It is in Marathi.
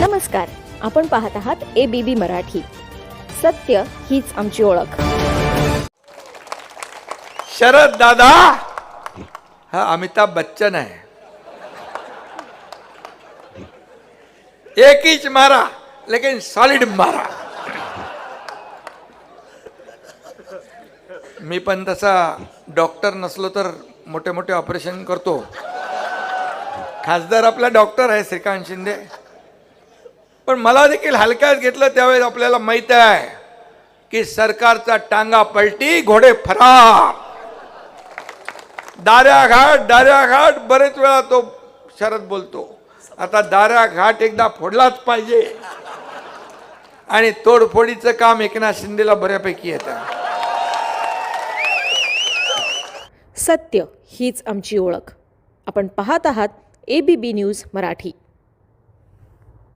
नमस्कार आपण पाहत आहात ए बी बी मराठी. सत्य हीच आमची ओळख. शरद दादा हा अमिताभ बच्चन आहे. एक इंच मारा लेकिन सॉलिड मारा. मी पण तसा डॉक्टर नसलो तर मोठे मोठे ऑपरेशन करतो. खासदार आपला डॉक्टर आहे श्रीकांत शिंदे. पण मला देखील हलक्यात घेतलं त्यावेळेस आपल्याला माहीत आहे की सरकारचा टांगा पलटी घोडे फरार. दाऱ्या घाट दाऱ्या घाट बरेच वेळा तो शरद बोलतो आता दाऱ्या घाट एकदा फोडलाच पाहिजे. आणि तोडफोडीचं काम एकनाथ शिंदेला बऱ्यापैकी येतं. सत्य हीच आमची ओळख. आपण पाहत आहात A B B news Marathi.